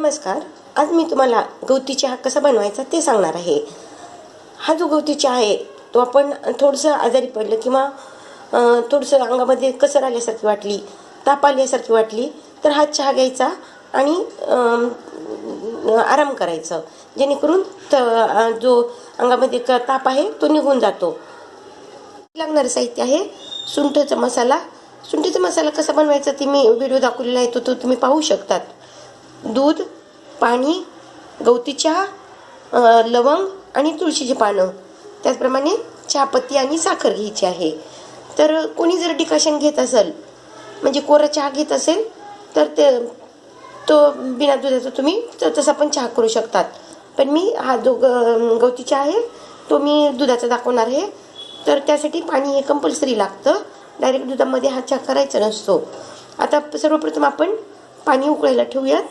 नमस्कार. आज मी तुम्हाला गवती चहा कसा बनवायचा ते सांगणार आहे. हा जो गवती चहा आहे तो आपण थोडंसं आजारी पडलं किंवा थोडंसं अंगामध्ये कसर आल्यासारखी वाटली ताप आल्यासारखी वाटली तर हा चहा घ्यायचा आणि आराम करायचं. जेणेकरून त जो अंगामध्ये क ताप आहे तो निघून जातो. लागणारं साहित्य आहे सुंठचा मसाला. सुंठीचा मसाला कसा बनवायचा ते मी व्हिडिओ दाखवलेला आहे तो तो तुम्ही पाहू शकतात. दूध पाणी गवती चहा लवंग आणि तुळशीची पानं. त्याचप्रमाणे चहापत्ती आणि साखर घ्यायची आहे. तर कोणी जर डिकाशन घेत असेल म्हणजे कोरा चहा घेत असेल तर ते तो बिना दुधाचा तुम्ही तर तसा पण चहा करू शकतात. पण मी हा जो ग- गवती चहा आहे तो मी दुधाचा दाखवणार आहे. तर त्यासाठी पाणी हे कंपल्सरी लागतं. डायरेक्ट दुधामध्ये हा चहा करायचा नसतो. आता सर्वप्रथम आपण पाणी उकळायला ठेवूयात.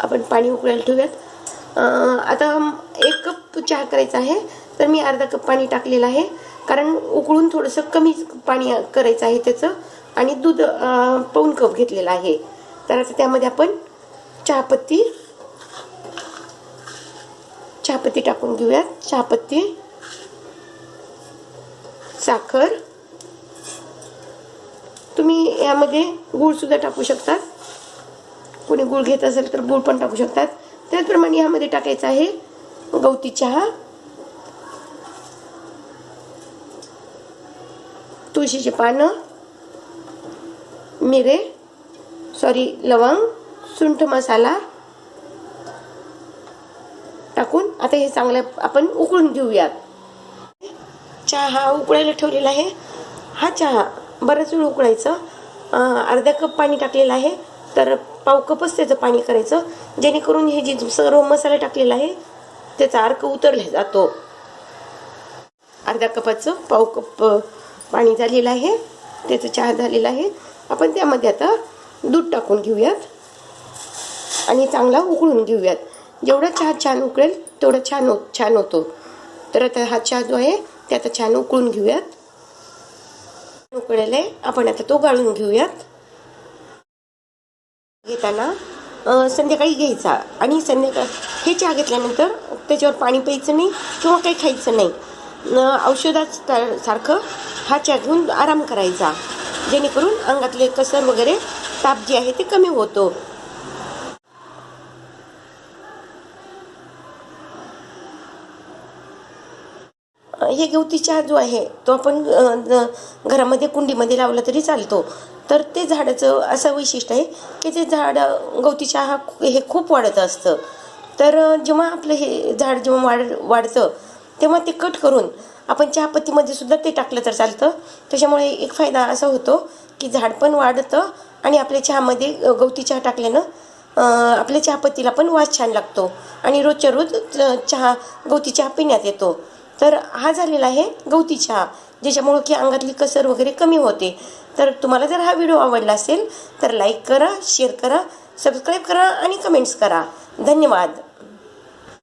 आपण पाणी उकळायला ठेवूयात. आता एक कप चहा करायचा आहे. तर मी अर्धा कप पाणी टाकलेलं आहे. कारण उकळून थोडंसं कमी पाणी करायचं आहे त्याचं. आणि दूध पाऊन कप घेतलेलं आहे. तर आता त्यामध्ये आपण चहापत्ती चहापत्ती टाकून घेऊयात. चहापत्ती साखर. तुम्ही यामध्ये गूळसुद्धा टाकू शकतात कोणी गूळ घेत असेल तर गूळ पण टाकू शकतात. त्याचप्रमाणे यामध्ये टाकायचं आहे गवती चहा. तुळशीचे पानं. मिरे. सॉरी लवंग. सुंठ मसाला. टाकून आता हे चांगलं आपण उकळून घेऊयात. चहा हा उकळायला ठेवलेला आहे. हा चहा बराच वेळ उकळायचं अर्धा कप पाणी टाकलेलं आहे. तर पाव कपच त्याचं पाणी करायचं. जेणेकरून हे जे सर्व मसाला टाकलेला आहे त्याचा अर्क उतरला जातो. अर्धा कपाचं पाव कप पाणी झालेलं आहे. त्याचं चहा झालेला आहे. आपण त्यामध्ये आता दूध टाकून घेऊयात. आणि चांगला उकळून घेऊयात. जेवढा चहा छान उकळेल तेवढा छान हो छान होतो. तर आता हा चहा जो आहे ते आता छान उकळून घेऊयात. उकळलेला आहे आपण आता तो गाळून घेऊयात. घेताना संध्याकाळी घ्यायचा. आणि संध्याकाळ हे चहा घेतल्यानंतर त्याच्यावर पाणी प्यायचं नाही किंवा काही खायचं नाही. अं, औषधात सारखं हा चहा घेऊन आराम करायचा. जेणेकरून अंगातले कसर वगैरे ताप जे आहे ते कमी होतो. हे गवती चहा जो आहे तो आपण घरामध्ये कुंडीमध्ये लावला तरी चालतो. तर ते झाडाचं असं वैशिष्ट्य आहे की ते झाड गवती चहा हे खूप वाढत असतं. तर जेव्हा आपलं हे झाड जेव्हा वाढ वाढतं तेव्हा ते कट करून आपण चहापत्तीमध्ये सुद्धा ते टाकलं तर चालतं. त्याच्यामुळे एक फायदा असा होतो की झाड पण वाढतं आणि आपल्या चहामध्ये गवती चहा टाकल्यानं आपल्या चहापत्तीला पण वास छान लागतो. आणि रोजच्या रोज च- चहा गवती चहा पिण्यात येतो. तर हा झालेला आहे गवती चहा ज्याच्यामुळं की अंगातली कसर वगैरे कमी होते. तर तुम्हाला जर हा व्हिडिओ आवडला असेल तर लाईक करा शेअर करा सबस्क्राईब करा आणि कमेंट्स करा. धन्यवाद.